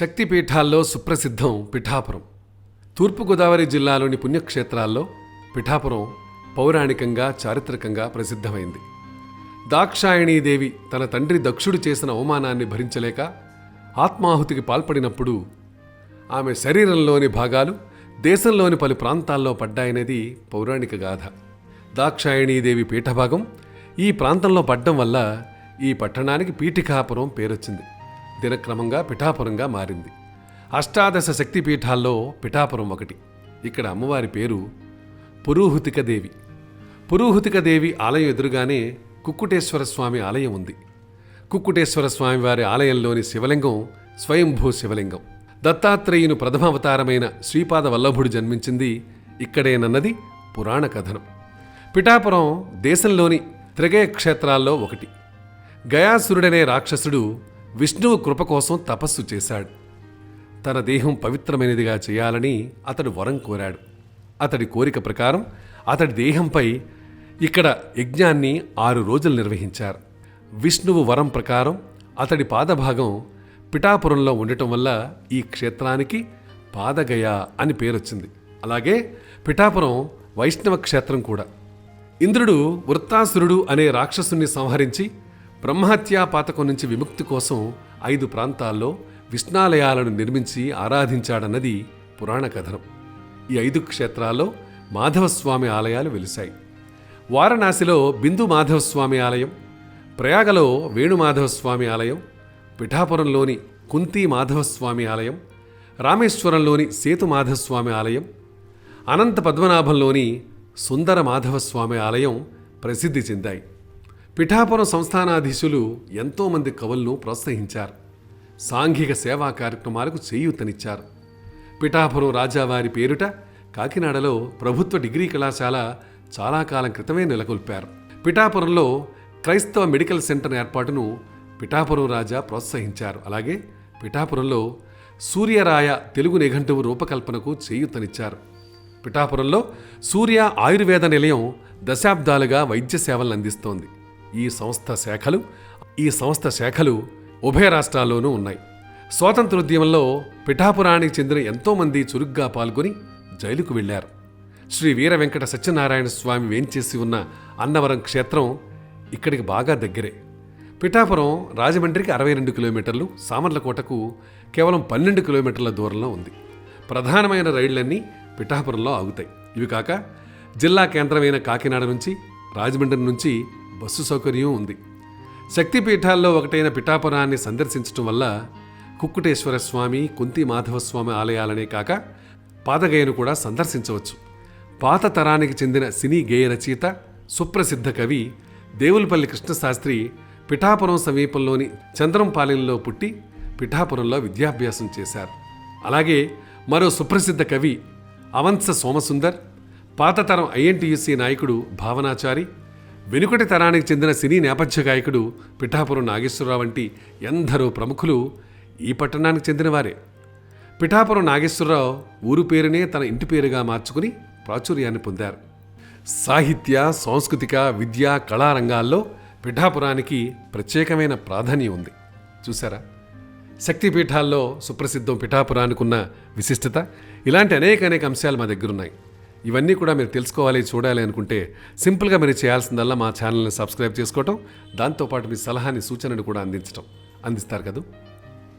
శక్తిపీఠాల్లో సుప్రసిద్ధం పిఠాపురం. తూర్పుగోదావరి జిల్లాలోని పుణ్యక్షేత్రాల్లో పిఠాపురం పౌరాణికంగా చారిత్రకంగా ప్రసిద్ధమైంది. దాక్షాయణీదేవి తన తండ్రి దక్షుడు చేసిన అవమానాన్ని భరించలేక ఆత్మాహుతికి పాల్పడినప్పుడు ఆమె శరీరంలోని భాగాలు దేశంలోని పలు ప్రాంతాల్లో పడ్డాయనేది పౌరాణిక గాథ. దాక్షాయణీదేవి పీఠభాగం ఈ ప్రాంతంలో పడ్డం వల్ల ఈ పట్టణానికి పీఠికాపురం పేరొచ్చింది. దినక్రమంగా పిఠాపురంగా మారింది. అష్టాదశ శక్తి పీఠాల్లో పిఠాపురం ఒకటి. ఇక్కడ అమ్మవారి పేరు పురూహుతికదేవి. పురూహుతికదేవి ఆలయం ఎదురుగానే కుక్కుటేశ్వర స్వామి ఆలయం ఉంది. కుక్కుటేశ్వర స్వామి వారి ఆలయంలోని శివలింగం స్వయంభూ శివలింగం. దత్తాత్రేయుని ప్రథమావతారమైన శ్రీపాద వల్లభుడు జన్మించింది ఇక్కడేనన్నది పురాణ కథనం. పిఠాపురం దేశంలోని త్రిగయ క్షేత్రాల్లో ఒకటి. గయాసురుడనే రాక్షసుడు విష్ణువు కృప కోసం తపస్సు చేశాడు. తన దేహం పవిత్రమైనదిగా చేయాలని అతడు వరం కోరాడు. అతడి కోరిక ప్రకారం అతడి దేహంపై ఇక్కడ యజ్ఞాన్ని ఆరు రోజులు నిర్వహించారు. విష్ణువు వరం ప్రకారం అతడి పాదభాగం పిఠాపురంలో ఉండటం వల్ల ఈ క్షేత్రానికి పాదగయ అని పేరొచ్చింది. అలాగే పిఠాపురం వైష్ణవ క్షేత్రం కూడా. ఇంద్రుడు వృత్తాసురుడు అనే రాక్షసుని సంహరించి బ్రహ్మహత్యా పాతకం నుంచి విముక్తి కోసం ఐదు ప్రాంతాల్లో విష్ణాలయాలను నిర్మించి ఆరాధించాడన్నది పురాణ కథనం. ఈ ఐదు క్షేత్రాల్లో మాధవస్వామి ఆలయాలు వెలిశాయి. వారణాసిలో బిందు మాధవస్వామి ఆలయం ప్రయాగలో వేణుమాధవస్వామి ఆలయం పిఠాపురంలోని కుంతి మాధవస్వామి ఆలయం రామేశ్వరంలోని సేతు మాధవస్వామి ఆలయం అనంత పద్మనాభంలోని సుందర మాధవస్వామి ఆలయం ప్రసిద్ధి చెందాయి. పిఠాపురం సంస్థానాధీశులు ఎంతోమంది కవులను ప్రోత్సహించారు. సాంఘిక సేవా కార్యక్రమాలకు చేయూతనిచ్చారు. పిఠాపురం రాజావారి పేరుట కాకినాడలో ప్రభుత్వ డిగ్రీ కళాశాల చాలా కాలం క్రితమే నెలకొల్పారు. పిఠాపురంలో క్రైస్తవ మెడికల్ సెంటర్ ఏర్పాటును పిఠాపురం రాజా ప్రోత్సహించారు. అలాగే పిఠాపురంలో సూర్యరాయ తెలుగు నిఘంటువు రూపకల్పనకు చేయూతనిచ్చారు. పిఠాపురంలో సూర్య ఆయుర్వేద నిలయం దశాబ్దాలుగా వైద్య సేవలను అందిస్తోంది. ఈ సంస్థ శాఖలు ఈ సంస్థ శాఖలు ఉభయ రాష్ట్రాల్లోనూ ఉన్నాయి. స్వాతంత్రోద్యమంలో పిఠాపురానికి చెందిన ఎంతోమంది చురుగ్గా పాల్గొని జైలుకు వెళ్ళారు శ్రీ వీర వెంకట సత్యనారాయణ స్వామి వేంచేసి ఉన్న అన్నవరం క్షేత్రం ఇక్కడికి బాగా దగ్గరే. పిఠాపురం రాజమండ్రికి అరవై రెండు కిలోమీటర్లు సామర్లకోటకు కేవలం పన్నెండు కిలోమీటర్ల దూరంలో ఉంది. ప్రధానమైన రైళ్ళన్నీ పిఠాపురంలో ఆగుతాయి. ఇవి కాక జిల్లా కేంద్రమైన కాకినాడ నుంచి రాజమండ్రి నుంచి బస్సు సౌకర్యం ఉంది. శక్తిపీఠాల్లో ఒకటైన పిఠాపురాన్ని సందర్శించడం వల్ల కుక్కుటేశ్వర స్వామి కుంతి మాధవస్వామి ఆలయాలనే కాక పాదగయను కూడా సందర్శించవచ్చు. పాత తరానికి చెందిన సినీ గేయ రచయిత సుప్రసిద్ధ కవి దేవులపల్లి కృష్ణశాస్త్రి పిఠాపురం సమీపంలోని చంద్రంపాలెంలో పుట్టి పిఠాపురంలో విద్యాభ్యాసం చేశారు. అలాగే మరో సుప్రసిద్ధ కవి అవంశ సోమసుందర్ పాతతరం ఐఎన్టీయూసీ నాయకుడు భావనాచారి వెనుకటి తరానికి చెందిన సినీ నేపథ్య గాయకుడు పిఠాపురం నాగేశ్వరరావు వంటి ఎందరో ప్రముఖులు ఈ పట్టణానికి చెందినవారే. పిఠాపురం నాగేశ్వరరావు ఊరు పేరునే తన ఇంటి పేరుగా మార్చుకుని ప్రాచుర్యాన్ని పొందారు. సాహిత్య సాంస్కృతిక విద్యా కళారంగాల్లో పిఠాపురానికి ప్రత్యేకమైన ప్రాధాన్యం ఉంది. చూసారా శక్తిపీఠాల్లో సుప్రసిద్ధం పిఠాపురానికి ఉన్న విశిష్టత ఇలాంటి అనేక అనేక అంశాలు మా దగ్గరున్నాయి. ఇవన్నీ కూడా మీరు తెలుసుకోవాలి చూడాలి అనుకుంటే సింపుల్గా మీరు చేయాల్సిందల్లా మా ఛానల్ని సబ్స్క్రైబ్ చేసుకోవటం దాంతోపాటు మీ సలహాని సూచనను కూడా అందించటం. అందిస్తారు కదా?